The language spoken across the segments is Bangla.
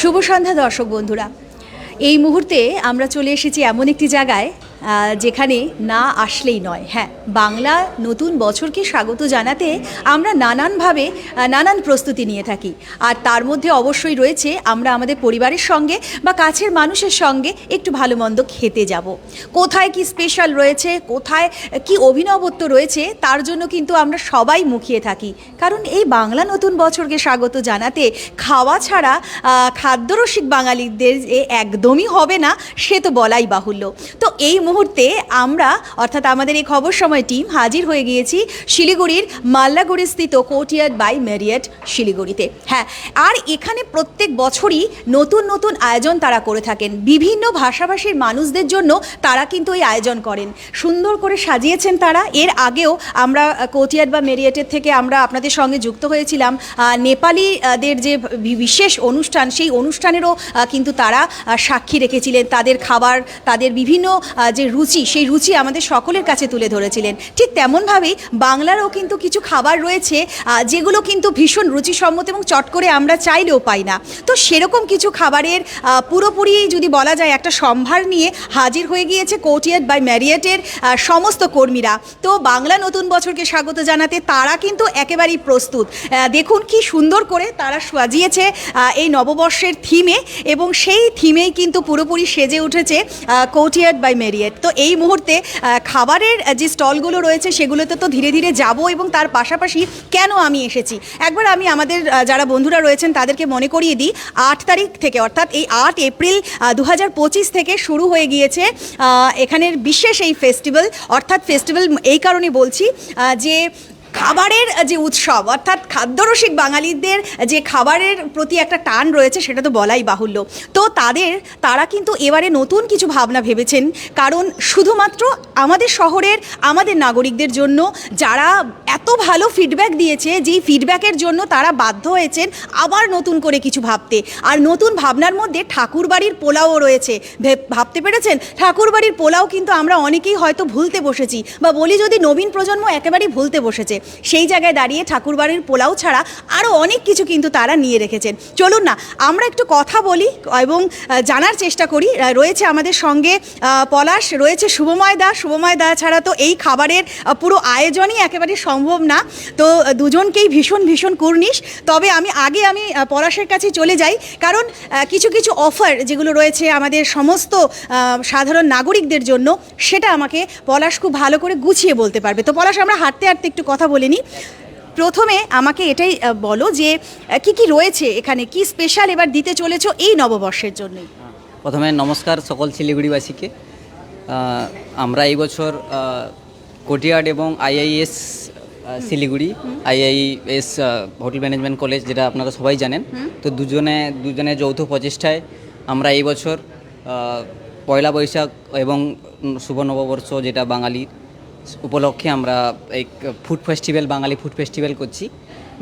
শুভ সন্ধ্যা দর্শক বন্ধুরা। এই মুহূর্তে আমরা চলে এসেছি এমন একটি জায়গায় যেখানে না আসলেই নয়। হ্যাঁ বাংলা নতুন বছরকে স্বাগত জানাতে আমরা নানানভাবে নানান প্রস্তুতি নিয়ে থাকি। আর তার মধ্যে অবশ্যই রয়েছে আমরা আমাদের পরিবারের সঙ্গে বা কাছের মানুষের সঙ্গে একটু ভালো মন্দ খেতে যাব। কোথায় কি স্পেশাল রয়েছে, কোথায় কি অভিনবত্ব রয়েছে, তার জন্য কিন্তু আমরা সবাই মুখিয়ে থাকি। কারণ এই বাংলা নতুন বছরকে স্বাগত জানাতে খাওয়া ছাড়া খাদ্যরসিক বাঙালিদের যে একদমই হবে না, সে তো বলাই বাহুল্য। তো এই মুহূর্তে আমরা, অর্থাৎ আমাদের এই খবর সময় টিম হাজির হয়ে গিয়েছি শিলিগুড়ির মাল্লাগুড়ি স্থিত কোর্টিয়ার্ড বাই ম্যারিয়েট শিলিগুড়িতে। হ্যাঁ আর এখানে প্রত্যেক বছরই নতুন নতুন আয়োজন তারা করে থাকেন। বিভিন্ন ভাষাভাষীর মানুষদের জন্য তারা কিন্তু এই আয়োজন করেন। সুন্দর করে সাজিয়েছেন তারা। এর আগেও আমরা কোর্টিয়ার্ড বা মেরিয়েটের থেকে আমরা আপনাদের সঙ্গে যুক্ত হয়েছিলাম। নেপালিদের যে বিশেষ অনুষ্ঠান, সেই অনুষ্ঠানেরও কিন্তু তারা সাক্ষী রেখেছিলেন। তাদের খাবার, তাদের বিভিন্ন যে রুচি, সেই রুচি আমাদের সকলের কাছে তুলে ধরেছিলেন। ঠিক তেমনভাবেই বাংলারও কিন্তু কিছু খাবার রয়েছে যেগুলো কিন্তু ভীষণ রুচিসম্মত এবং চট করে আমরা চাইলেও পাই না। তো সেরকম কিছু খাবারের পুরোপুরি যদি বলা যায় একটা সম্ভার নিয়ে হাজির হয়ে গিয়েছে কোর্টিয়ার্ড বাই ম্যারিয়েটের সমস্ত কর্মীরা। তো বাংলা নতুন বছরকে স্বাগত জানাতে তারা কিন্তু একেবারেই প্রস্তুত। দেখুন কি সুন্দর করে তারা সাজিয়েছে এই নববর্ষের থিমে এবং সেই থিমেই কিন্তু পুরোপুরি সেজে উঠেছে কোর্টিয়ার্ড বাই মেরিয়েট তো এই মুহূর্তে খাবারের যে স্টলগুলো রয়েছে সেগুলোতে তো ধীরে ধীরে যাব এবং তার পাশাপাশি কেন আমি এসেছি? একবার আমি আমাদের যারা বন্ধুরা রয়েছেন তাদেরকে মনে করিয়ে দিই, আট তারিখ থেকে, অর্থাৎ এই আট এপ্রিল দু হাজার পঁচিশ থেকে শুরু হয়ে গিয়েছে এখানের বিশেষ এই ফেস্টিভ্যাল। অর্থাৎ ফেস্টিভ্যাল এই কারণে বলছি যে খাবারের যে উৎসব, অর্থাৎ খাদ্যরসিক বাঙালিদের যে খাবারের প্রতি একটা টান রয়েছে, সেটা তো বলাই বাহুল্য। তো তাদের, তারা কিন্তু এবারে নতুন কিছু ভাবনা ভেবেছেন। কারণ শুধুমাত্র আমাদের শহরের, আমাদের নাগরিকদের জন্য যারা এত ভালো ফিডব্যাক দিয়েছে, যেই ফিডব্যাকের জন্য তারা বাধ্য হয়েছেন আবার নতুন করে কিছু ভাবতে। আর নতুন ভাবনার মধ্যে ঠাকুরবাড়ির পোলাও রয়েছে। ভাবতে পেরেছেন? ঠাকুরবাড়ির পোলাও কিন্তু আমরা অনেকেই হয়তো ভুলতে বসেছি। বা বলি যদি নবীন প্রজন্ম একেবারেই ভুলতে বসেছে। সেই জায়গায় দাঁড়িয়ে ঠাকুরবাড়ির পোলাও ছাড়া আরও অনেক কিছু কিন্তু তারা নিয়ে রেখেছেন। চলুন না, আমরা একটু কথা বলি এবং জানার চেষ্টা করি। রয়েছে আমাদের সঙ্গে পলাশ, রয়েছে শুভময় দা। শুভময় দা ছাড়া তো এই খাবারের পুরো আয়োজনই একেবারে সম্ভব না। তো দুজনকেই ভীষণ ভীষণ কুর্নিশ। তবে আমি, আগে আমি পলাশের কাছে চলে যাই। কারণ কিছু কিছু অফার যেগুলো রয়েছে আমাদের সমস্ত সাধারণ নাগরিকদের জন্য, সেটা আমাকে পলাশ খুব ভালো করে গুছিয়ে বলতে পারবে। তো পলাশ, আমরা হাঁটতে হাঁটতে একটু কথা বলে নিই প্রথমে আমাকে এটাই বলো যে কি কি রয়েছে এখানে? কি স্পেশাল এবার দিতে চলেছো এই নববর্ষের জন্যই? প্রথমে নমস্কার সকল শিলিগুড়িবাসীকে। আমরা এই বছর কোটিয়ার্ড এবং IIS Siliguri IIS hotel management college যেটা আপনারা সবাই জানেন। তো দুজনে দুজনে যৌথ প্রচেষ্টায় আমরা এই বছর পয়লা বৈশাখ এবং শুভ নববর্ষ যেটা বাঙালির উপলক্ষে আমরা এই food festival Bangali food festival করছি।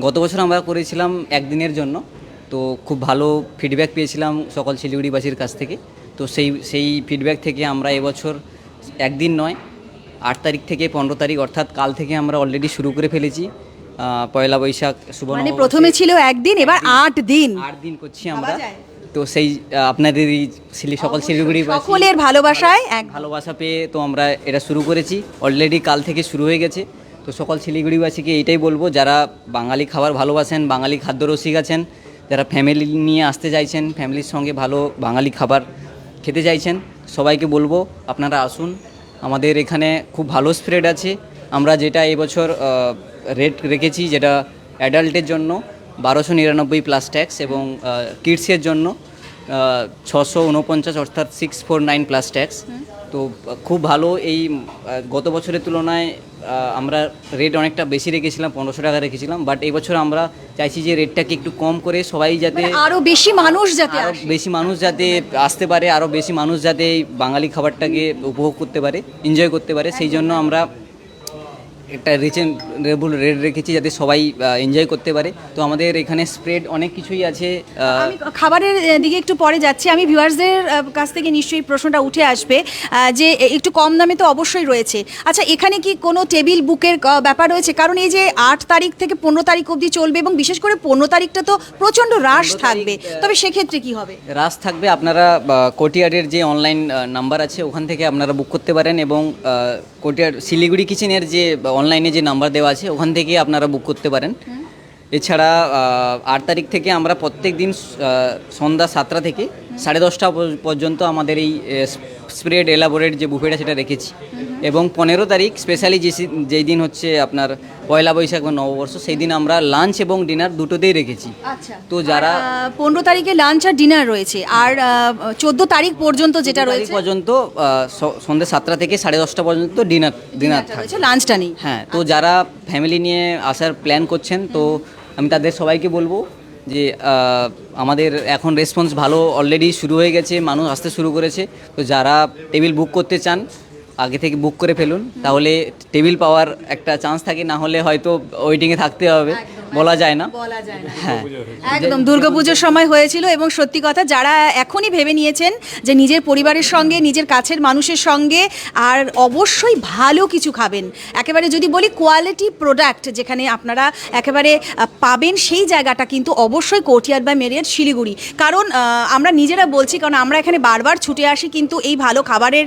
গত বছর আমরা করেছিলাম একদিনের জন্য তো খুব ভালো ফিডব্যাক পেয়েছিলাম সকল শিলিগুড়িবাসীর কাছ থেকে। তো সেই সেই ফিডব্যাক থেকে আমরা এবছর একদিন নয় আট তারিখ থেকে পনেরো তারিখ অর্থাৎ কাল থেকে আমরা অলরেডি শুরু করে ফেলেছি। পয়লা বৈশাখ শুভ মানে প্রথমে ছিল একদিন এবার আট দিন। আট দিন করছি আমরা? তো সেই আহ, আপনাদের এই শিলি সকল শিলিগুড়ি সকলের ভালোবাসায় এক ভালোবাসা পেয়ে তো আমরা এটা শুরু করেছি। অলরেডি কাল থেকে শুরু হয়ে গেছে। তো সকল শিলিগুড়িবাসীকে এইটাই বলব যারা বাঙালি খাবার ভালোবাসেন বাঙালি খাদ্য রসিক আছেন যারা ফ্যামিলি নিয়ে আসতে চাইছেন ফ্যামিলির সঙ্গে ভালো বাঙালি খাবার খেতে চাইছেন সবাইকে বলব আপনারা আসুন। আমাদের এখানে খুব ভালো স্প্রেড আছে। আমরা যেটা এবছর রেট রেখেছি যেটা অ্যাডাল্টের জন্য বারোশো নিরানব্বই প্লাস ট্যাক্স এবং কিডসের জন্য ছশো উনপঞ্চাশ অর্থাৎ six four nine plus tax তো খুব ভালো এই গত বছরের তুলনায় আমরা রেট অনেকটা বেশি রেখেছিলাম পনেরোশো টাকা রেখেছিলাম বাট এই বছর আমরা চাইছি যে রেটটাকে একটু কম করে সবাই যাতে আরও বেশি মানুষ যাতে আরও বেশি মানুষ যাতে আসতে পারে আরও বেশি মানুষ যাতে এই বাঙালি খাবারটাকে উপভোগ করতে পারে এনজয় করতে পারে সেই জন্য আমরা একটা রিজনেবল রেট রেখেছি যাতে সবাই এনজয় করতে পারে। তো আমাদের এখানে স্প্রেড অনেক কিছুই আছে খাবারের দিকে একটু পরে যাচ্ছি। আমি ভিউয়ার্সদের কাছ থেকে নিশ্চয়ই প্রশ্নটা উঠে আসবে যে একটু কম দামে তো অবশ্যই রয়েছে। আচ্ছা এখানে কি কোনো টেবিল বুকের ব্যাপার রয়েছে? কারণ এই যে আট তারিখ থেকে পনেরো তারিখ অবধি চলবে এবং বিশেষ করে পনেরো তারিখটা তো প্রচণ্ড রাশ থাকবে। তবে সেক্ষেত্রে কি হবে? রাস থাকবে। আপনারা কোটিয়ারের যে অনলাইন নাম্বার আছে ওখান থেকে আপনারা বুক করতে পারেন এবং কোটিয়ার শিলিগুড়ি কিচেনের যে অনলাইনে যে নাম্বার দেওয়া আছে ওখান থেকে আপনারা বুক করতে পারেন। এছাড়া আট তারিখ থেকে আমরা প্রত্যেক দিন সন্ধ্যা সাতটা থেকে সাড়ে দশটা পর্যন্ত আমাদের এই স্প্রেড এলাবোরেট যে বুফেটা সেটা রেখেছি। এবং পনেরো তারিখ স্পেশালি যে যেই দিন হচ্ছে আপনার পয়লা বৈশাখ বা নববর্ষ সেই দিন আমরা লাঞ্চ এবং ডিনার দুটোতেই রেখেছি। আচ্ছা। তো যারা পনেরো তারিখে লাঞ্চ আর ডিনার রয়েছে। আর চোদ্দ তারিখ পর্যন্ত যেটা রয়েছে? পর্যন্ত সন্ধ্যে সাতটা থেকে সাড়ে দশটা পর্যন্ত ডিনার ডিনার যেটা থাকে। রয়েছে লাঞ্চটা নেই। হ্যাঁ তো যারা ফ্যামিলি নিয়ে আসার প্ল্যান করছেন তো আমি তাদের সবাইকে বলব যে আমাদের এখন রেসপন্স ভালো অলরেডি শুরু হয়ে গেছে, মানুষ আসতে শুরু করেছে। তো যারা টেবিল বুক করতে চান আগে থেকে বুক করে ফেলুন। তাহলে টেবিল পাওয়ার একটা চান্স থাকে না হলে হয়তো ওয়েটিংয়ে থাকতে হবে। বলা যায় না। বলা যায় হ্যাঁ। একদম দুর্গাপুজোর সময় হয়েছিল এবং সত্যি কথা যারা এখনই ভেবে নিয়েছেন যে নিজের পরিবারের সঙ্গে নিজের কাছের মানুষের সঙ্গে আর অবশ্যই ভালো কিছু খাবেন। একেবারে যদি বলি কোয়ালিটি প্রোডাক্ট যেখানে আপনারা একেবারে পাবেন সেই জায়গাটা কিন্তু অবশ্যই কোটিয়ার বা মেরিয়ার শিলিগুড়ি। কারণ আমরা নিজেরা বলছি কারণ আমরা এখানে বারবার ছুটে আসি কিন্তু এই ভালো খাবারের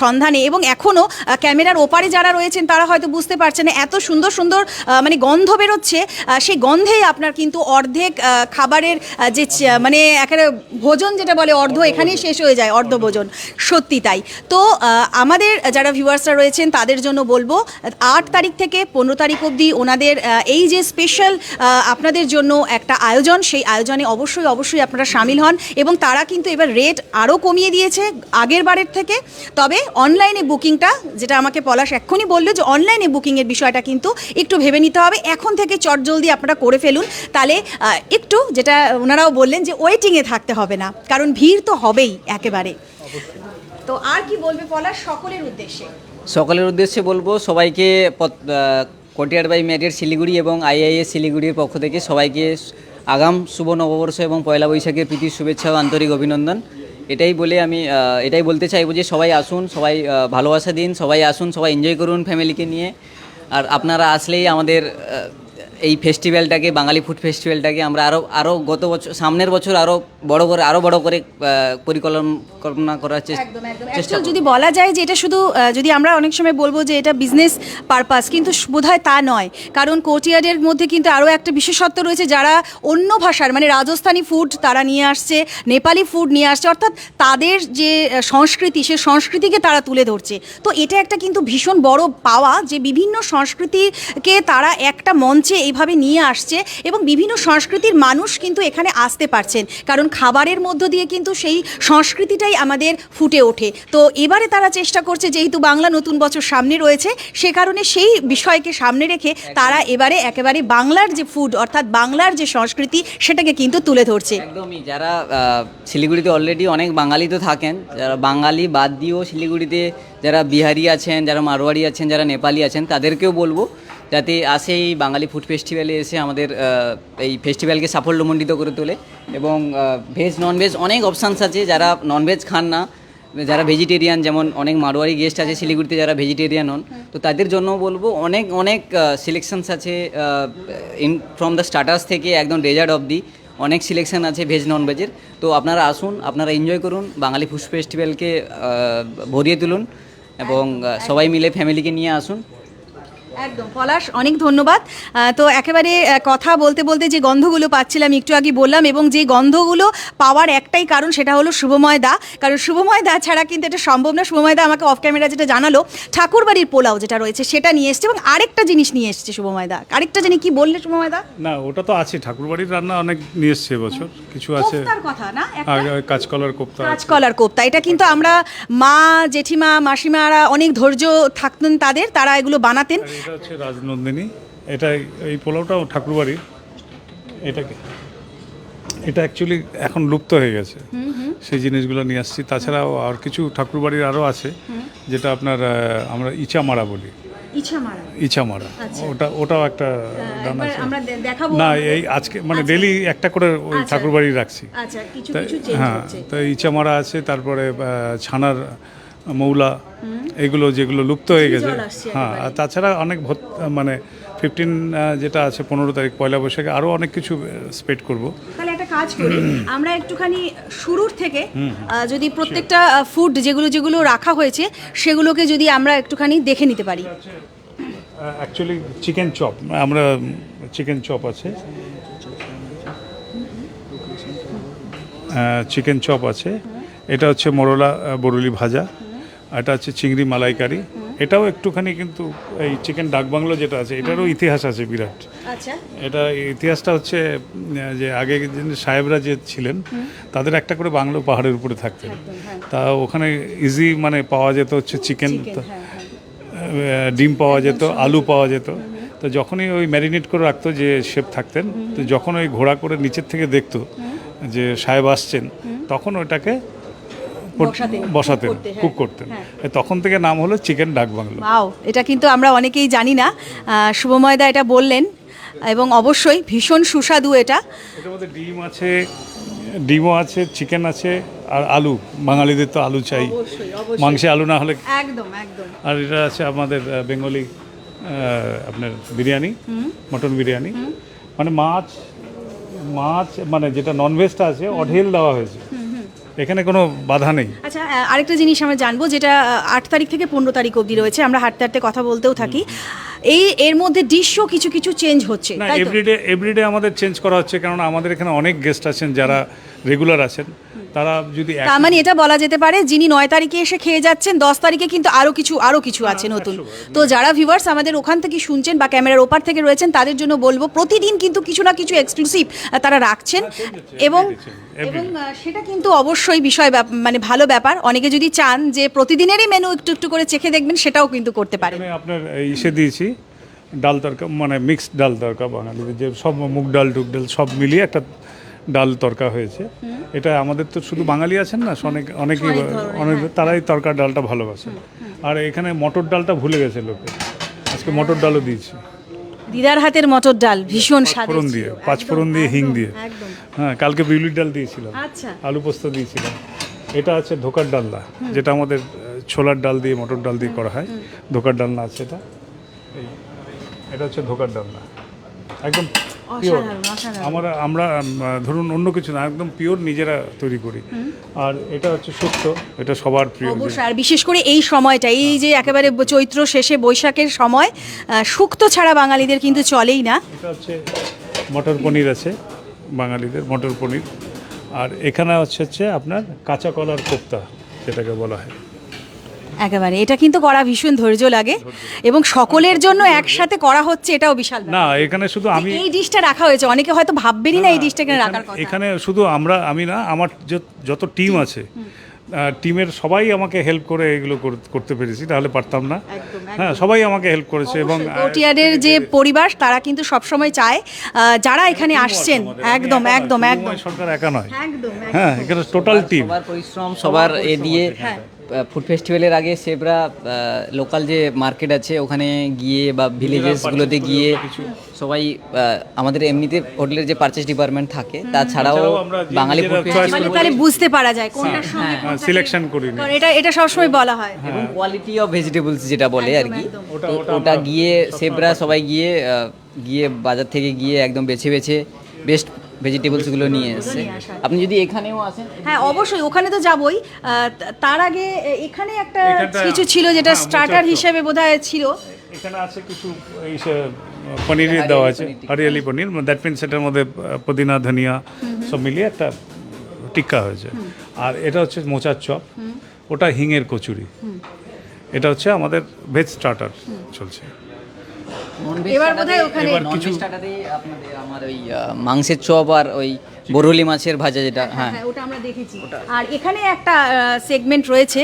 সন্ধানে এবং এখনও ক্যামেরার ওপারে যারা রয়েছেন তারা হয়তো বুঝতে পারছেন না এত সুন্দর সুন্দর মানে গন্ধ বেরোচ্ছে সেই গন্ধেই আপনার কিন্তু অর্ধেক খাবারের যে মানে একেবারে ভোজন যেটা বলে অর্ধ এখানেই শেষ হয়ে যায় অর্ধ ভোজন। সত্যি তাই। তো আমাদের যারা ভিউয়ার্সরা রয়েছেন তাদের জন্য বলব আট তারিখ থেকে পনেরো তারিখ অবধি ওনাদের এই যে স্পেশাল আপনাদের জন্য একটা আয়োজন সেই আয়োজনে অবশ্যই অবশ্যই আপনারা সামিল হন এবং তারা কিন্তু এবার রেট আরও কমিয়ে দিয়েছে আগের বারের থেকে। তবে অনলাইনে বুকিংটা, যেটা আমাকে পলাশ এক্ষুনি বলল যে অনলাইনে বুকিংয়ের বিষয়টা কিন্তু একটু ভেবে নিতে হবে। এখন থেকে চটজলদি আপনারা করে ফেলুন। তাহলে একটু যেটা ওনারাও বললেন যে ওয়েটিংয়ে থাকতে হবে না, কারণ ভিড় তো হবেই একেবারে। তো আর কি বলবে পলাশ সকলের উদ্দেশ্যে? সকলের উদ্দেশ্যে বলব, সবাইকে কটিয়ার বাই ম্যারিয়ার শিলিগুড়ি এবং আইআইএস শিলিগুড়ির পক্ষ থেকে সবাইকে আগাম শুভ নববর্ষ এবং পয়লা বৈশাখের প্রীতির শুভেচ্ছা ও আন্তরিক অভিনন্দন। এটাই বলে আমি এটাই বলতে চাইব যে সবাই আসুন, সবাই ভালোবাসা দিন, সবাই আসুন, সবাই এনজয় করুন ফ্যামিলিকে নিয়ে। আর আপনারা আসলেই আমাদের এই ফেস্টিভ্যালটাকে বাঙালি ফুড ফেস্টিভ্যালটাকে আমরা আরও আরও গত বছর সামনের বছর আরও বড় করে আরও বড় করে পরিকল্পনা করার চেষ্টা যদি বলা যায় যে এটা শুধু যদি আমরা অনেক সময় বলব যে এটা বিজনেস পারপাস কিন্তু বোধহয় তা নয়। কারণ কোর্টিয়ার্ডের মধ্যে কিন্তু আরও একটা বিশেষত্ব রয়েছে যারা অন্য ভাষার মানে রাজস্থানি ফুড তারা নিয়ে আসছে নেপালি ফুড নিয়ে আসছে অর্থাৎ তাদের যে সংস্কৃতি সে সংস্কৃতিকে তারা তুলে ধরছে। তো এটা একটা কিন্তু ভীষণ বড় পাওয়া যে বিভিন্ন সংস্কৃতিকে তারা একটা মঞ্চে এইভাবে নিয়ে আসছে এবং বিভিন্ন সংস্কৃতির মানুষ কিন্তু এখানে আসতে পারছেন। কারণ খাবারের মধ্য দিয়ে কিন্তু সেই সংস্কৃতিটাই আমাদের ফুটে ওঠে। তো এবারে তারা চেষ্টা করছে যেহেতু বাংলা নতুন বছর সামনে রয়েছে সে কারণে সেই বিষয়কে সামনে রেখে তারা এবারে একেবারে বাংলার যে ফুড অর্থাৎ বাংলার যে সংস্কৃতি সেটাকে কিন্তু তুলে ধরছে। একদমই যারা শিলিগুড়িতে অলরেডি অনেক বাঙালি তো থাকেন যারা বাঙালি বাদ দিয়েও শিলিগুড়িতে যারা বিহারি আছেন যারা মারোয়াড়ি আছেন যারা নেপালি আছেন তাদেরকেও বলব যাতে আসে এই বাঙালি ফুড ফেস্টিভ্যালে এসে আমাদের এই ফেস্টিভ্যালকে সাফল্যমণ্ডিত করে তোলে এবং ভেজ ননভেজ অনেক অপশানস আছে যারা ননভেজ খান না। যারা ভেজিটেরিয়ান যেমন অনেক মারোয়ারি গেস্ট আছে শিলিগুড়িতে যারা ভেজিটেরিয়ান হন, তো তাদের জন্য বলব অনেক অনেক সিলেকশনস আছে ইন ফ্রম দ্য স্টার্টার্স থেকে একদম ডেজার্ট অবধি অনেক সিলেকশন আছে ভেজ নন ভেজের তো আপনারা আসুন, আপনারা এনজয় করুন, বাঙালি ফুড ফেস্টিভ্যালকে ভরিয়ে তুলুন এবং সবাই মিলে ফ্যামিলিকে নিয়ে আসুন। একদম পলাশ অনেক ধন্যবাদ। তো একেবারে কথা বলতে বলতে যে গন্ধগুলো পাচ্ছিলাম একটু আগে বললাম এবং যে গন্ধগুলো পাওয়ার একটাই কারণ সেটা হলো শুভময় দা। কারণ শুভময় দা ছাড়া কিন্তু এটা সম্ভব না। শুভময় দা আমাকে অফ ক্যামেরা যেটা জানালো ঠাকুরবাড়ির পোলাও যেটা রয়েছে সেটা নিয়ে এসছে এবং আরেকটা জিনিস নিয়ে এসছে শুভময় দা। আরেকটা জিনিস কি বললে শুভময় দা? না ওটা তো আছে ঠাকুরবাড়ির রান্না অনেক নিয়ে এসছে এবছর কিছু আছে। কথা না কাঁচকলার কোপ্তা আছে। কাঁচকলার কোপ্তা এটা কিন্তু আমরা মা জেঠিমা মাসিমারা অনেক ধৈর্য থাকতেন তাদের তারা এগুলো বানাতেন। এটা হচ্ছে রাজনন্দিনী। এটা এই পোলাওটাও ঠাকুরবাড়ির। এটাকে। এটা অ্যাকচুয়ালি এখন লুপ্ত হয়ে গেছে। সেই জিনিসগুলো নিয়ে আসছি। তাছাড়াও আর কিছু ঠাকুরবাড়ির আরও আছে যেটা আপনার আমরা ইচামারা বলি। ইছামারা ইচামারা। আচ্ছা। ওটা ওটাও একটা দেখাবো না এই আজকে মানে আচ্ছা। ডেলি একটা করে ওই আচ্ছা। ঠাকুরবাড়ি রাখছি। হ্যাঁ তো ইচামারা আছে তারপরে ছানার মৌলা এগুলো যেগুলো লুপ্ত হয়ে গেছে। হ্যাঁ আর তাছাড়া অনেক ভত- মানে ফিফটিন যেটা আছে পনেরো তারিখ পয়লা বৈশাখে আরও অনেক কিছু স্পেড করব। তাহলে একটা কাজ করি। আমরা একটুখানি শুরুর থেকে যদি প্রত্যেকটা ফুড যেগুলো যেগুলো রাখা হয়েছে সেগুলোকে যদি আমরা একটুখানি দেখে নিতে পারি। অ্যাকচুয়ালি চিকেন চপ আমরা চিকেন চপ আছে। চিকেন চপ আছে। এটা হচ্ছে মরলা বরুলি ভাজা। এটা হচ্ছে চিংড়ি মালাইকারি। এটাও একটুখানি কিন্তু এই চিকেন ডাকবাংলো যেটা আছে এটারও ইতিহাস আছে বিরাট। আচ্ছা। এটা ইতিহাসটা হচ্ছে যে আগে যে সাহেবরা যে ছিলেন তাদের একটা করে বাংলো পাহাড়ের উপরে থাকতেন তা ওখানে ইজি মানে পাওয়া যেত হচ্ছে চিকেন হ্যাঁ, ডিম পাওয়া যেত আলু পাওয়া যেত। তো যখনই ওই ম্যারিনেট করে রাখতো যে শেফ থাকতেন তো যখন ওই ঘোড়া করে নিচের থেকে দেখতো যে সাহেব আসছেন তখন ওইটাকে পর- বসাতেন, করতে, হ্যাঁ, কুক করতেন তখন থেকে নাম হলো চিকেন ডাক বাংলো এটা কিন্তু আমরা অনেকেই জানি না। শুভময়দা এটা বললেন এবং অবশ্যই ভীষণ সুস্বাদু এটা। ডিম আছে ডিমও আছে চিকেন আছে আর আলু। বাঙালিদের তো আলু চাই। মাংসে আলু না হলে একদম একদম। আর এটা আছে আমাদের বেঙ্গলি আপনার বিরিয়ানি মটন বিরিয়ানি। মানে মাছ মাছ মানে যেটা ননভেজটা আছে অঢেল দেওয়া হয়েছে। এখানে কোনো বাধা নেই। আচ্ছা আরেকটা জিনিস আমরা জানব, যেটা আট তারিখ থেকে পনেরো তারিখ অবধি রয়েছে, আমরা হাঁটতে হাঁটতে কথা বলতেও থাকি। এই এর মধ্যে দৃশ্য কিছু কিছু চেঞ্জ হচ্ছে না এভরিডে এভরিডে আমাদের চেঞ্জ করা হচ্ছে কারণ আমাদের এখানে অনেক গেস্ট আছেন যারা রেগুলার আছেন। তারা যদি তার মানে এটা বলা যেতে পারে যিনি নয় তারিখে এসে খেয়ে যাচ্ছেন দশ তারিখে কিন্তু আরও কিছু আরও কিছু আছে নতুন। তো যারা ভিউয়ার্স আমাদের ওখান থেকে শুনছেন বা ক্যামেরার ওপার থেকে রয়েছেন তাদের জন্য বলব প্রতিদিন কিন্তু কিছু না কিছু এক্সক্লুসিভ তারা রাখছেন। এবং এবং সেটা কিন্তু অবশ্যই বিষয় মানে ভালো ব্যাপার। অনেকে যদি চান যে প্রতিদিনেরই মেনু একটু একটু করে চেখে দেখবেন সেটাও কিন্তু করতে পারেন। আপনার ইসে দিয়েছি। ডাল তরকা মানে মিক্সড ডাল তরকা বাঙালিদের যে সব মুগ ডাল টুক ডাল সব মিলিয়ে একটা ডাল তরকা হয়েছে। এটা আমাদের তো শুধু বাঙালি আছেন না অনেক অনেকেই অনেক তারাই তরকার ডালটা ভালোবাসে আর এখানে মটর ডালটা ভুলে গেছে লোকে। আজকে মটর ডালও দিয়েছি। দিদার হাতের মটর ডাল ভীষণ স্বাদ ফোড়ন দিয়ে পাঁচ ফোড়ন দিয়ে হিং দিয়ে। হ্যাঁ কালকে বিউলির ডাল দিয়েছিলাম। আচ্ছা। আলু পোস্ত দিয়েছিলাম। এটা আছে ধোকার ডালনা যেটা আমাদের ছোলার ডাল দিয়ে মটর ডাল দিয়ে করা হয়। ধোকার ডালনা আছে এটা। এই এটা হচ্ছে ধোকার ডালনা। একদম পিওর আমরা আমরা ধরুন অন্য কিছু না একদম পিওর নিজেরা তৈরি করি। আর এটা হচ্ছে শুক্তো এটা সবার প্রিয়। অবশ্যই আর বিশেষ করে এই সময়টা এই যে একেবারে চৈত্র শেষে বৈশাখের সময় শুক্তো ছাড়া বাঙালিদের কিন্তু চলেই না। এটা হচ্ছে মটর পনির আছে বাঙালিদের মটর পনির। আর এখানে হচ্ছে হচ্ছে আপনার কাঁচা কলার কোপ্তা যেটাকে বলা হয়। একেবারে। এটা কিন্তু করা ভীষণ ধৈর্য লাগে এবং সকলের জন্য একসাথে করা হচ্ছে এটাও বিশাল না এখানে শুধু আমি এই ডিশটা রাখা হয়েছে অনেকে হয়তো ভাববেনই না এই ডিশটা এখানে রাখার এখানে- কথা। এখানে শুধু আমরা আমি না আমার যত- যত টিম আছে টিমের সবাই আমাকে হেল্প করে এগুলো করতে পেরেছি তাহলে পারতাম না। হ্যাঁ সবাই আমাকে হেল্প করেছে এবং আহ, কোটিয়ারের যে পরিবার তারা কিন্তু সবসময় চায় যারা এখানে আসছেন একদম একদম একদম। সরকার একা নয়। একদম হ্যাঁ এখানে টোটাল টিম সবার পরিশ্রম সবার এ দিয়ে হ্যাঁ। ফুড ফেস্টিভ্যালের আগে সেবরা লোকাল যে মার্কেট আছে ওখানে গিয়ে বা ভিলেজেসগুলোতে গিয়ে সবাই আমাদের এমনিতে হোটেলের যে পারচেস ডিপার্টমেন্ট থাকে তাছাড়াও বাঙালি মানে তাহলে বুঝতে পারা যায় কোনটার সঙ্গে সিলেকশন করিনি কারণ এটা এটা সবসময় বলা হয়। এবং কোয়ালিটি অফ ভেজিটেবলস যেটা বলে আর কি। ওটা- গিয়ে সেবরা সবাই গিয়ে গিয়ে বাজার থেকে গিয়ে একদম বেছে বেছে বেস্ট ভেজিটেবলসগুলো নিয়ে এসছে আপনি যদি এখানেও আসেন হ্যাঁ অবশ্যই ওখানে তো যাবই। তার আগে এখানে একটা কিছু ছিল যেটা হ্যাঁ, স্টার্টার হিসেবে বোধহয় ছিল। এখানে আছে কিছু এই সে, দেওয়া আছে হরিয়ালি পনির। দ্যাট মিনস এটার মধ্যে পুদিনা ধনিয়া সব মিলিয়ে একটা টিক্কা হয়েছে। আর এটা হচ্ছে মোচার চপ। ওটা হিঙের কচুরি। এটা হচ্ছে আমাদের ভেজ স্টার্টার চলছে। এবার বোধহয় ওখানে আপনাদের আমার ওই মাংসের চপ আর ওই বরলি মাছের ভাজা যেটা হ্যাঁ হ্যাঁ। ওটা আমরা দেখেছি। আর এখানে একটা সেগমেন্ট রয়েছে।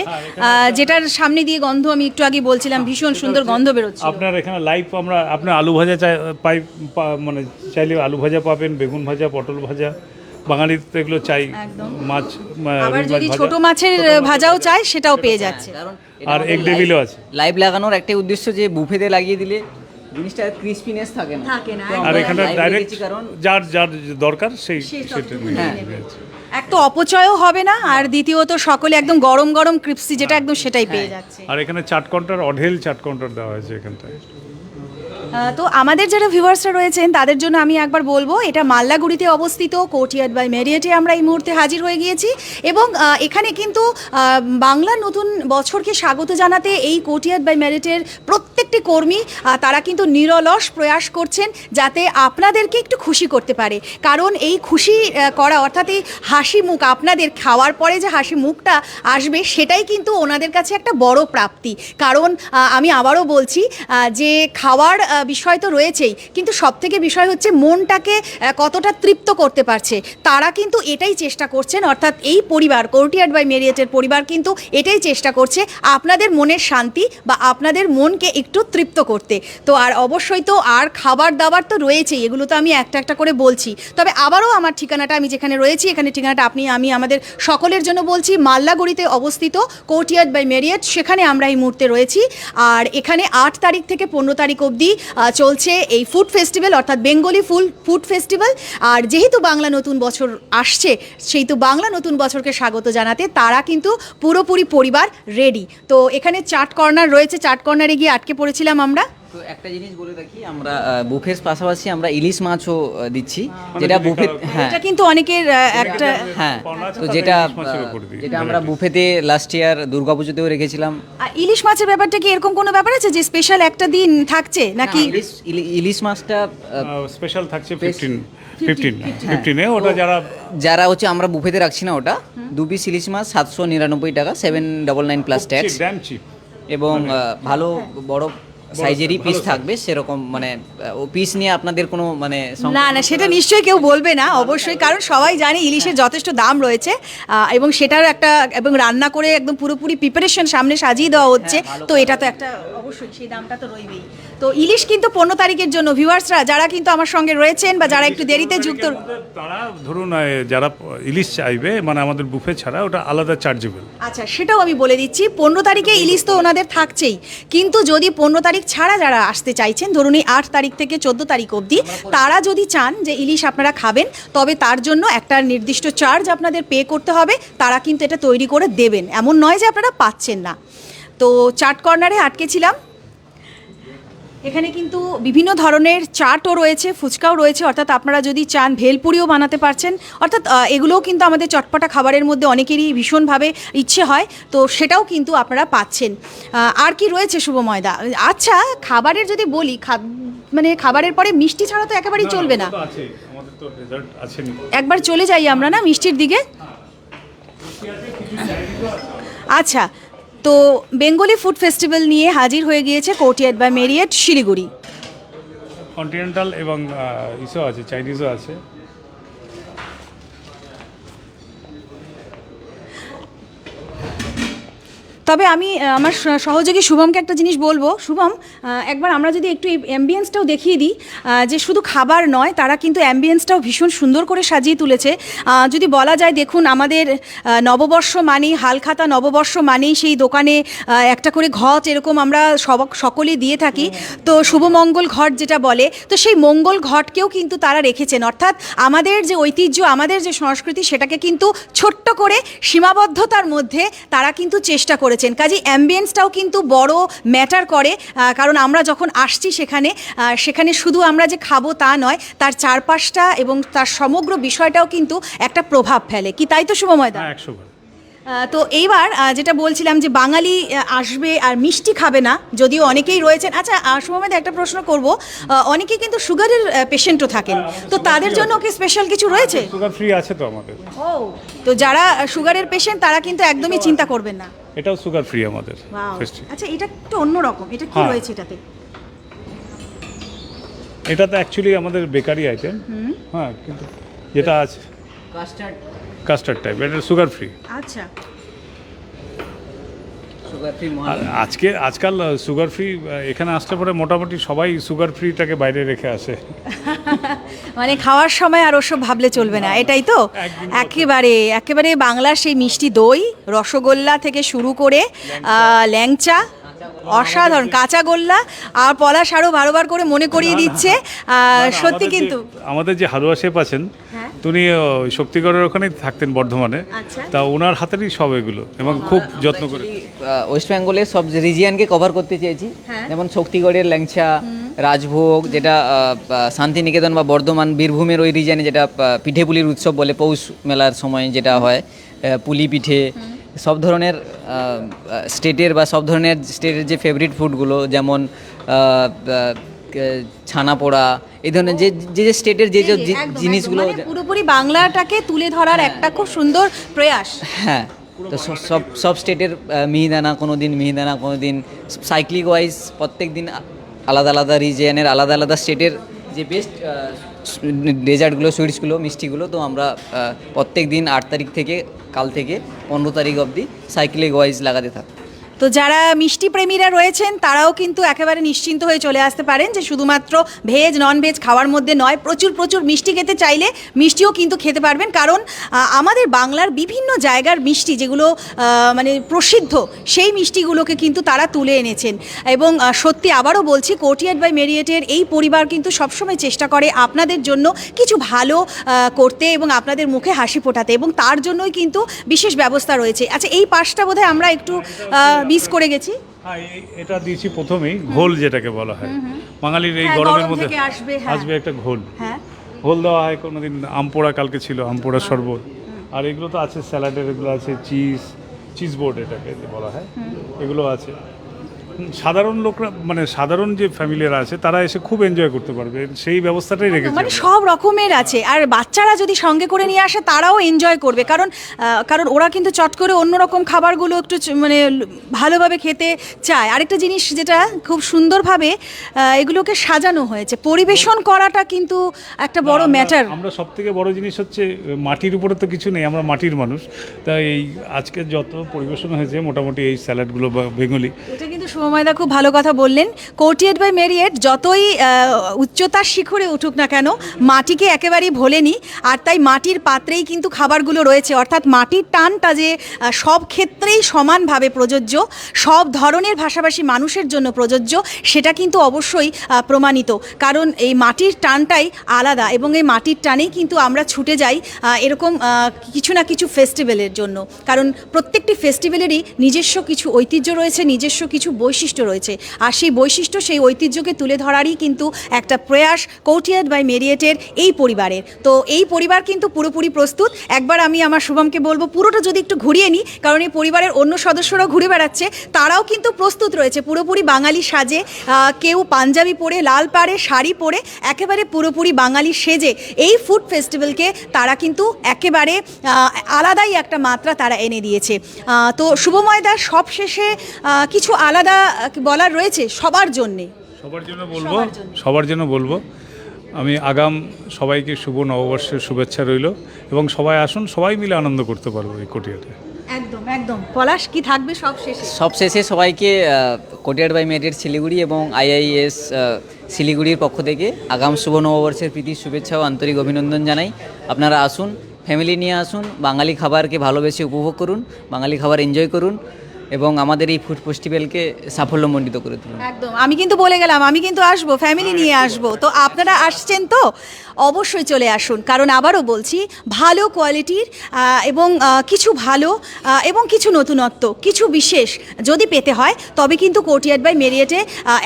যেটার সামনে দিয়ে গন্ধ আমি একটু আগে বলছিলাম ভীষণ সুন্দর গন্ধ বেরোচ্ছে। আপনার এখানে লাইভ আমরা আপনার আলু ভাজা চাই পাই মানে চাইলে আলু ভাজা পাবেন বেগুন ভাজা পটল ভাজা। বাঙালি তো এগুলো চাই মাছ আবার যদি ছোট মাছের ভাজাও চাই সেটাও পেয়ে যাচ্ছে। কারণ আর egg devil আছে। লাইভ লাগানোর একটা উদ্দেশ্য যে বুফেতে লাগিয়ে দিলে জিনিসটা ক্রিস্পিনেস থাকে না। থাকে না, আর এখানে ডাইরেক্ট কারণ যার যার দরকার সেই সেটা। এক তো অপচয়ও হবে না আর দ্বিতীয়ত সকলে একদম গরম গরম ক্রিপসি যেটা একদম সেটাই পেয়ে যাচ্ছে। আর এখানে চাট কাউন্টার অঢেল চাট কাউন্টার দেওয়া হয়েছে এখানটায়। তো আমাদের যারা ভিউয়ার্সরা রয়েছেন, তাদের জন্য আমি একবার বলব, এটা মাল্লাগুড়িতে অবস্থিত কোর্টিয়ার্ড বাই মেরিয়েটে আমরা এই মুহূর্তে হাজির হয়ে গিয়েছি এবং এখানে কিন্তু বাংলা নতুন বছরকে স্বাগত জানাতে এই কোর্টিয়ার্ড বাই মেরিটের প্রত্যেকটি কর্মী তারা কিন্তু নিরলস প্রয়াস করছেন যাতে আপনাদেরকে একটু খুশি করতে পারে। কারণ এই খুশি করা অর্থাৎ এই হাসি মুখ, আপনাদের খাওয়ার পরে যে হাসি মুখটা আসবে, সেটাই কিন্তু ওনাদের কাছে একটা বড় প্রাপ্তি। কারণ আমি আবারও বলছি যে খাওয়ার বিষয় তো রয়েছেই, কিন্তু সব থেকে বিষয় হচ্ছে মনটাকে কতটা তৃপ্ত করতে পারছে। তারা কিন্তু এটাই চেষ্টা করছেন, অর্থাৎ এই পরিবার কোর্টিয়ার্ড বাই মেরিয়েটের পরিবার কিন্তু এটাই চেষ্টা করছে, আপনাদের মনের শান্তি বা আপনাদের মনকে একটু তৃপ্ত করতে। তো আর অবশ্যই তো আর খাবার দাবার তো রয়েছেই, এগুলো তো আমি একটা একটা করে বলছি। তবে আবারও আমার ঠিকানাটা আমি যেখানে রয়েছি, এখানে ঠিকানাটা আপনি, আমি আমাদের সকলের জন্য বলছি, মাল্লাগুড়িতে অবস্থিত কোর্টিয়ার্ড বাই মেরিয়েট, সেখানে আমরা এই মুহূর্তে রয়েছি। আর এখানে আট তারিখ থেকে পনেরো তারিখ অবধি চলছে এই ফুড ফেস্টিভ্যাল, অর্থাৎ বেঙ্গলি ফুল, ফুড ফেস্টিভ্যাল। আর যেহেতু বাংলা নতুন বছর আসছে সেই তো বাংলা নতুন বছরকে স্বাগত জানাতে তারা কিন্তু পুরোপুরি পরিবার রেডি তো এখানে চাট কর্নার রয়েছে, চাট কর্নারে গিয়ে আটকে পড়েছিলাম আমরা। তো একটা জিনিস বলে রাখি আমরা বুফের পাশাপাশি আমরা ইলিশ মাছও দিচ্ছি যেটা বুফে হ্যাঁ। এটা কিন্তু অনেকের একটা হ্যাঁ। তো যেটা। যেটা আমরা বুফেতে লাস্ট ইয়ার দুর্গাপুজোতেও রেখেছিলাম। আর ইলিশ মাছের ব্যাপারটা কি এরকম কোনো ব্যাপার আছে যে স্পেশাল একটা দিন থাকছে নাকি? ইলিশ মাছটা স্পেশাল থাকছে ফিফটিন ফিফটিন ফিফটিনে ওটা যারা যারা হচ্ছে আমরা বুফেতে রাখছি না ওটা। দু পিস ইলিশ মাছ সাতশো নিরানব্বই টাকা seven double nine plus tax এবং ভালো বড় সাইজেরই পিস থাকবে সেরকম মানে ও পিস নিয়ে আপনাদের কোনো মানে না না সেটা নিশ্চয়ই কেউ বলবে না অবশ্যই কারণ সবাই জানে ইলিশের যথেষ্ট দাম রয়েছে আহ, এবং সেটার একটা এবং রান্না করে একদম পুরোপুরি প্রিপারেশন সামনে সাজিয়ে দেওয়া হচ্ছে হ্যাঁ, তো এটা তো একটা অবশ্যই সেই দামটা তো রইবেই। তো ইলিশ কিন্তু পনেরো তারিখের জন্য ভিউয়ার্সরা যারা কিন্তু আমার সঙ্গে রয়েছেন বা যারা একটু দেরিতে যুক্ত তারা ধরুন যারা ইলিশ চাইবে মানে আমাদের বুফে ছাড়া ওটা আলাদা চার্জেবল আচ্ছা সেটাও আমি বলে দিচ্ছি পনেরো তারিখে ইলিশ তো ওনাদের থাকছেই। কিন্তু যদি পনেরো তারিখ ছাড়া যারা আসতে চাইছেন ধরুন এই আট তারিখ থেকে চোদ্দ তারিখ অবধি তারা যদি চান যে ইলিশ আপনারা খাবেন তবে তার জন্য একটা নির্দিষ্ট চার্জ আপনাদের পে করতে হবে তারা কিন্তু এটা তৈরি করে দেবেন। এমন নয় যে আপনারা পাচ্ছেন না। তো চাট কর্নারে আটকেছিলাম এখানে কিন্তু বিভিন্ন ধরনের চাটও রয়েছে ফুচকাও রয়েছে। অর্থাৎ আপনারা যদি চান ভেলপুরিও বানাতে পারছেন। অর্থাৎ এগুলোও কিন্তু আমাদের চটপটা খাবারের মধ্যে অনেকেরই ভীষণভাবে ইচ্ছে হয়। তো সেটাও কিন্তু আপনারা পাচ্ছেন। আর কি রয়েছে শুভময়দা আচ্ছা খাবারের যদি বলি মানে খাবারের পরে মিষ্টি ছাড়া তো একেবারেই চলবে নি। একবার চলে যাই আমরা না মিষ্টির দিকে? আচ্ছা তো বেঙ্গলি ফুড ফেস্টিভ্যাল নিয়ে হাজির হয়ে গিয়েছে কোর্টিয়ার্ড বা মেরিয়েট শিলিগুড়ি। কন্টিনেন্টাল এবং ইসও আছে চাইনিজও আছে। তবে আমি আমার সহযোগী শুভমকে একটা জিনিস বলব। শুভম একবার আমরা যদি একটু অ্যাম্বিয়েন্সটাও দেখিয়ে দিই যে শুধু খাবার নয়, তারা কিন্তু অ্যাম্বিয়েন্সটাও ভীষণ সুন্দর করে সাজিয়ে তুলেছে। যদি বলা যায়, দেখুন, আমাদের নববর্ষ মানেই, হালখাতা নববর্ষ মানেই সেই দোকানে একটা করে ঘট এরকম আমরা সব, সকলেই দিয়ে থাকি। তো শুভমঙ্গল ঘট যেটা বলে, তো সেই মঙ্গল ঘটকেও কিন্তু তারা রেখেছেন। অর্থাৎ আমাদের যে ঐতিহ্য, আমাদের যে সংস্কৃতি, সেটাকে কিন্তু ছোট্ট করে সীমাবদ্ধতার মধ্যে তারা কিন্তু চেষ্টা করেছেন। কাজে অ্যাম্বিয়েন্সটাও কিন্তু বড় ম্যাটার করে কারণ আমরা যখন আসছি সেখানে সেখানে শুধু আমরা যে খাব তা নয় তার চারপাশটা এবং তার সমগ্র বিষয়টাও কিন্তু একটা প্রভাব ফেলে। কি তাই তো শুভময় দা? একশো বার। আহ, তো এইবার যেটা বলছিলাম যে বাঙালি আসবে আর মিষ্টি খাবে না যদিও অনেকেই রয়েছেন। আচ্ছা সুমমেদ একটা প্রশ্ন করব। অনেকেই কিন্তু সুগারের পেশেন্টও থাকেন। তো তাদের জন্য কি স্পেশাল কিছু রয়েছে? সুগার ফ্রি আছে তো আমাদের। ও তো যারা সুগারের পেশেন্ট তারা কিন্তু একদমই চিন্তা করবেন না। এটাও সুগার ফ্রি আমাদের। আচ্ছা এটা একটু অন্যরকম এটা কি হ্যাঁ। রয়েছে এটাতে? এটা তো অ্যাকচুয়ালি আমাদের বেকারি আইটেম হ্যাঁ কিন্তু যেটা আছে। কাস্টার্ড কাস্টার্ড টাইপ এটা সুগার ফ্রি। আচ্ছা। আর আজকে আজকাল সুগার ফ্রি এখানে আসলে পরে মোটামুটি সবাই সুগার ফ্রিটাকে বাইরে রেখে আসে। মানে খাওয়ার সময় আর ওসব ভাবলে চলবে না এটাই তো? একেবারে একেবারে বাংলার সেই মিষ্টি দই রসগোল্লা থেকে শুরু করে ল্যাংচা অসাধারণ কাঁচা গোল্লা আর পলাশ আরও বারবার করে মনে করিয়ে দিচ্ছে। সত্যি কিন্তু আমাদের যে হালুয়া শেফ আছেন আহ, শক্তিগড়ের ওখানেই থাকতেন বর্ধমানে। আচ্ছা। তা ওনার হাতেরই সব এগুলো এবং খুব যত্ন করে। ওয়েস্ট বেঙ্গলের সব রিজিয়ানকে কভার করতে চেয়েছি। হ্যাঁ। যেমন শক্তিগড়ের ল্যাংচা রাজভোগ যেটা শান্তিনিকেতন বা বর্ধমান বীরভূমের ওই রিজিয়ানে যেটা আহ, পিঠেপুলির উৎসব বলে পৌষ মেলার সময় যেটা হয় পুলি পিঠে সব ধরনের স্টেটের বা সব ধরনের স্টেটের যে ফেভারিট ফুডগুলো যেমন ছানা পোড়া এই ধরনের যে যে যে স্টেটের যে যে জিনিসগুলো মানে পুরোপুরি বাংলাটাকে তুলে ধরার একটা খুব সুন্দর প্রয়াস। হ্যাঁ তো সব সব সব স্টেটের মিহিদানা কোনো দিন মিহিদানা কোনো দিন সাইক্লিক ওয়াইজ প্রত্যেক দিন আলাদা আলাদা রিজিয়নের আলাদা আলাদা স্টেটের যে বেস্ট ডেজার্টগুলো সুইটসগুলো মিষ্টিগুলো তো আমরা প্রত্যেক দিন আট তারিখ থেকে কাল থেকে পনেরো তারিখ অবধি সাইক্লিক ওয়াইজ লাগাতে থাকি। তো যারা মিষ্টি প্রেমীরা রয়েছেন, তারাও কিন্তু একেবারে নিশ্চিন্ত হয়ে চলে আসতে পারেন যে শুধুমাত্র ভেজ নন ভেজ খাওয়ার মধ্যে নয়, প্রচুর প্রচুর মিষ্টি খেতে চাইলে মিষ্টিও কিন্তু খেতে পারবেন। কারণ আমাদের বাংলার বিভিন্ন জায়গার মিষ্টি যেগুলো মানে প্রসিদ্ধ, সেই মিষ্টিগুলোকে কিন্তু তারা তুলে এনেছেন। এবং সত্যি আবারও বলছি কোর্টিয়ার্ড বাই মেরিয়েটের এই পরিবার কিন্তু সবসময় চেষ্টা করে আপনাদের জন্য কিছু ভালো করতে এবং আপনাদের মুখে হাসি ফোটাতে এবং তার জন্যই কিন্তু বিশেষ ব্যবস্থা রয়েছে। আচ্ছা এই পাশটা বোধহয় আমরা একটু মিস করে গেছি। হ্যাঁ এটা দিয়েছি প্রথমেই ঘোল যেটাকে বলা হয়। বাঙালির এই হ্যাঁ, গরমের মধ্যে আসবে, হ্যাঁ। একটা ঘোল। হ্যাঁ। ঘোল দেওয়া হয় কোনোদিন আমপোড়া কালকে ছিল আমপোড়া শরবত। আর এগুলো তো আছে স্যালাডের এগুলো আছে চিজ চিজ বোর্ড এটাকে বলা হয়। এগুলো আছে। সাধারণ লোকরা মানে সাধারণ যে ফ্যামিলিরা আছে তারা এসে খুব এনজয় করতে পারবে। সেই ব্যবস্থাটাই রেখেছে মানে সব রকমের আছে। আর বাচ্চারা যদি সঙ্গে করে নিয়ে আসে তারাও এনজয় করবে। কারণ কারণ ওরা কিন্তু চট করে অন্যরকম খাবারগুলো একটু মানে ভালোভাবে খেতে চায়। আরেকটা জিনিস যেটা খুব সুন্দরভাবে এগুলোকে সাজানো হয়েছে। পরিবেশন করাটা কিন্তু একটা বড় ম্যাটার আমরা সব থেকে বড় জিনিস হচ্ছে মাটির উপরে তো কিছু নেই আমরা মাটির মানুষ। তাই এই আজকে যত পরিবেশন হয়েছে মোটামুটি এই স্যালাডগুলো বা বেঙ্গলি কিন্তু সুময়দা খুব ভালো কথা বললেন। কোর্টিয়েট বাই মেরিয়েট, যতই উচ্চতার শিখরে উঠুক না কেন, মাটিকে একেবারেই ভোলেনি। আর তাই মাটির পাত্রেই কিন্তু খাবারগুলো রয়েছে। অর্থাৎ মাটির টানটা যে সব ক্ষেত্রেই সমানভাবে প্রযোজ্য, সব ধরনের ভাষাভাষী মানুষের জন্য প্রযোজ্য, সেটা কিন্তু অবশ্যই প্রমাণিত। কারণ এই মাটির টানটাই আলাদা এবং এই মাটির টানেই কিন্তু আমরা ছুটে যাই এরকম কিছু না কিছু ফেস্টিভ্যালের জন্য। কারণ প্রত্যেকটি ফেস্টিভ্যালেরই নিজস্ব কিছু ঐতিহ্য রয়েছে, নিজস্ব কিছু বৈশিষ্ট্য রয়েছে। আর সেই বৈশিষ্ট্য, সেই ঐতিহ্যকে তুলে ধরারই কিন্তু একটা প্রয়াস কৌটিয়াদ বাই মেরিয়েটের এই পরিবারের। তো এই পরিবার কিন্তু পুরোপুরি প্রস্তুত। একবার আমি আমার শুভমকে বলব, পুরোটা যদি একটু ঘুরিয়ে নিই, কারণ এই পরিবারের অন্য সদস্যরাও ঘুরে বেড়াচ্ছে, তারাও কিন্তু প্রস্তুত রয়েছে। পুরোপুরি বাঙালি সাজে কেউ পাঞ্জাবি পরে, লাল পাড়ে, শাড়ি পরে, একেবারে পুরোপুরি বাঙালি সেজে এই ফুড ফেস্টিভ্যালকে তারা কিন্তু একেবারে আলাদাই একটা মাত্রা তারা এনে দিয়েছে। তো শুভময়দার সব শেষে কিছু আলাদা আহ, বলার রয়েছে সবার জন্যে? সবার জন্য বলব সবার জন্য। বলব। আমি আগাম সবাইকে শুভ নববর্ষের শুভেচ্ছা রইল এবং সবাই আসুন সবাই মিলে আনন্দ করতে পারব এই কোটিয়াতে। একদম একদম। পলাশ কি থাকবে সব শেষে? সবশেষে সবাইকে কোটিয়ার বাই মেরিট শিলিগুড়ি এবং আইআইএস শিলিগুড়ির পক্ষ থেকে আগাম শুভ নববর্ষের প্রীতি শুভেচ্ছা ও আন্তরিক অভিনন্দন জানাই। আপনারা আসুন ফ্যামিলি নিয়ে আসুন বাঙালি খাবারকে ভালোবেসে উপভোগ করুন বাঙালি খাবার এনজয় করুন। এবং আমাদের এই ফুড ফেস্টিভ্যালকে সাফল্যমণ্ডিত করে তুলুন। একদম। আমি কিন্তু বলে গেলাম আমি কিন্তু আসব ফ্যামিলি নিয়ে আসব। তো আপনারা আসছেন তো? অবশ্যই চলে আসুন কারণ আবারও বলছি ভালো কোয়ালিটির এবং কিছু ভালো এবং কিছু নতুনত্ব কিছু বিশেষ যদি পেতে হয় তবে কিন্তু কোর্টিয়ার্ড বাই মেরিয়েটে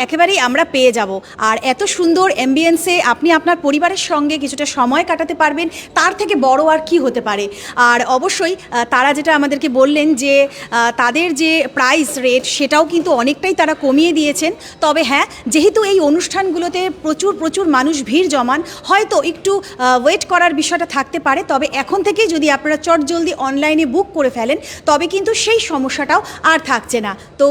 একেবারেই আমরা পেয়ে যাব। আর এত সুন্দর অ্যাম্বিয়েন্সে আপনি আপনার পরিবারের সঙ্গে কিছুটা সময় কাটাতে পারবেন তার থেকে বড় আর কি হতে পারে। আর অবশ্যই তারা যেটা আমাদেরকে বললেন যে তাদের যে প্রাইস রেট সেটাও কিন্তু অনেকটাই তারা কমিয়ে দিয়েছেন। তবে হ্যাঁ যেহেতু এই অনুষ্ঠানগুলোতে প্রচুর প্রচুর মানুষ ভিড় জমান, হয়তো একটু ওয়েট করার বিষয়টা থাকতে পারে। তবে এখন থেকেই যদি আপনারা চট জলদি অনলাইনে বুক করে ফেলেন, তবে কিন্তু সেই সমস্যাটাও আর থাকছে না। তো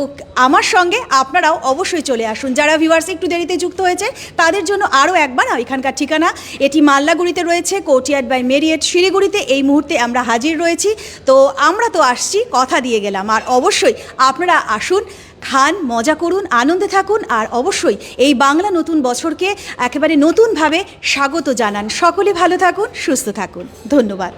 আমার সঙ্গে আপনারাও অবশ্যই চলে আসুন। যারা ভিউয়ার্স একটু দেরিতে যুক্ত হয়েছে, তাদের জন্য আরও একবার এখানকার ঠিকানা। এটি মাল্লাগুড়িতে রয়েছে কোটিয়ার্ড বাই মেরিয়েট শিলিগুড়িতে। এই মুহূর্তে আমরা হাজির রয়েছি। তো আমরা তো আসছি, কথা দিয়ে গেলাম। আর আপনারা আসুন, খান, মজা করুন, আনন্দে থাকুন, আর অবশ্যই এই বাংলা নতুন বছরকে একেবারে নতুনভাবে স্বাগত জানান। সকলে ভালো থাকুন, সুস্থ থাকুন। ধন্যবাদ।